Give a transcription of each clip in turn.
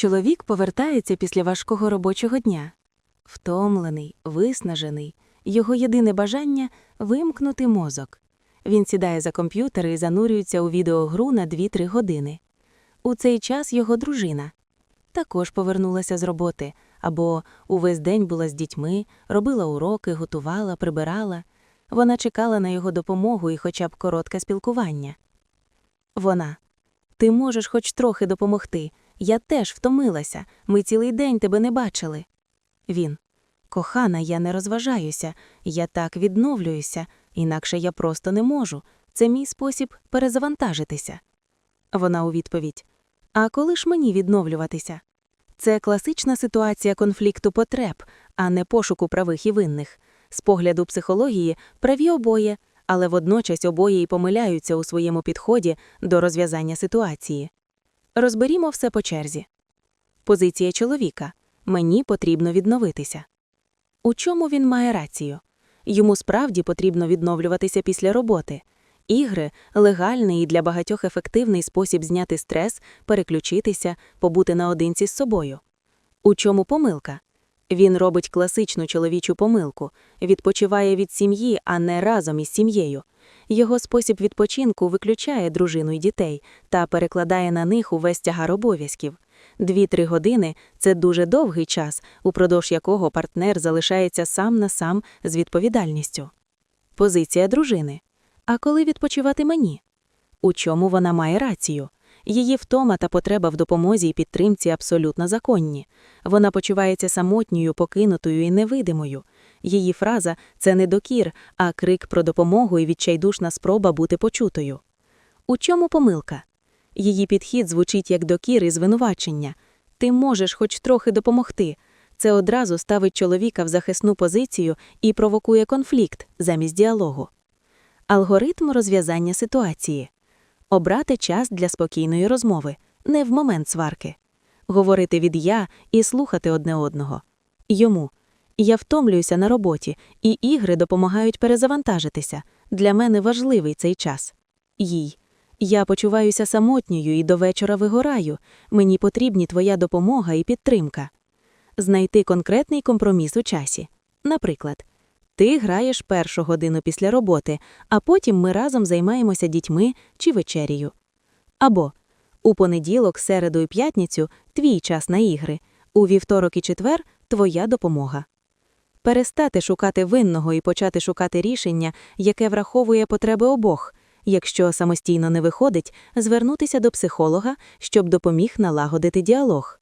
Чоловік повертається після важкого робочого дня. Втомлений, виснажений, його єдине бажання вимкнути мозок. Він сідає за комп'ютер і занурюється у відеогру на 2-3 години. У цей час його дружина також повернулася з роботи або увесь день була з дітьми, робила уроки, готувала, прибирала. Вона чекала на його допомогу і хоча б коротке спілкування. Вона. Ти можеш хоч трохи допомогти. Я теж втомилася. Ми цілий день тебе не бачили. Він. Кохана, я не розважаюся, я так відновлююся, інакше я просто не можу. Це мій спосіб перезавантажитися. Вона у відповідь. А коли ж мені відновлюватися? Це класична ситуація конфлікту потреб, а не пошуку правих і винних. З погляду психології праві обоє, але водночас обоє й помиляються у своєму підході до розв'язання ситуації. Розберімо все по черзі. Позиція чоловіка мені потрібно відновитися. У чому він має рацію? Йому справді потрібно відновлюватися після роботи. Ігри легальний і для багатьох ефективний спосіб зняти стрес, переключитися, побути наодинці з собою. У чому помилка? Він робить класичну чоловічу помилку, відпочиває від сім'ї, а не разом із сім'єю. Його спосіб відпочинку виключає дружину й дітей та перекладає на них увесь тягар обов'язків. Дві-три години це дуже довгий час, упродовж якого партнер залишається сам на сам з відповідальністю. Позиція дружини. А коли відпочивати мені? У чому вона має рацію? Її втома та потреба в допомозі і підтримці абсолютно законні. Вона почувається самотньою, покинутою і невидимою. Її фраза це не докір, а крик про допомогу і відчайдушна спроба бути почутою. У чому помилка? Її підхід звучить як докір і звинувачення. Ти можеш хоч трохи допомогти. Це одразу ставить чоловіка в захисну позицію і провокує конфлікт замість діалогу. Алгоритм розв'язання ситуації. Обрати час для спокійної розмови, не в момент сварки. Говорити від я і слухати одне одного. Йому. Я втомлююся на роботі, і ігри допомагають перезавантажитися. Для мене важливий цей час. Їй. Я почуваюся самотньою і до вечора вигораю. Мені потрібні твоя допомога і підтримка. Знайти конкретний компроміс у часі. Наприклад, ти граєш першу годину після роботи, а потім ми разом займаємося дітьми чи вечерію. Або у понеділок, середу і п'ятницю твій час на ігри, у вівторок і четвер твоя допомога. Перестати шукати винного і почати шукати рішення, яке враховує потреби обох. Якщо самостійно не виходить, звернутися до психолога, щоб допоміг налагодити діалог.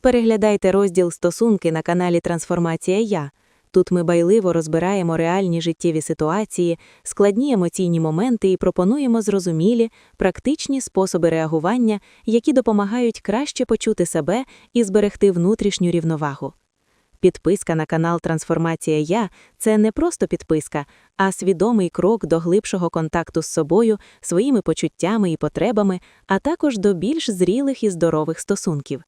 Переглядайте розділ Стосунки на каналі Трансформація Я. Тут ми байливо розбираємо реальні життєві ситуації, складні емоційні моменти і пропонуємо зрозумілі, практичні способи реагування, які допомагають краще почути себе і зберегти внутрішню рівновагу. Підписка на канал Трансформація Я це не просто підписка, а свідомий крок до глибшого контакту з собою, своїми почуттями і потребами, а також до більш зрілих і здорових стосунків.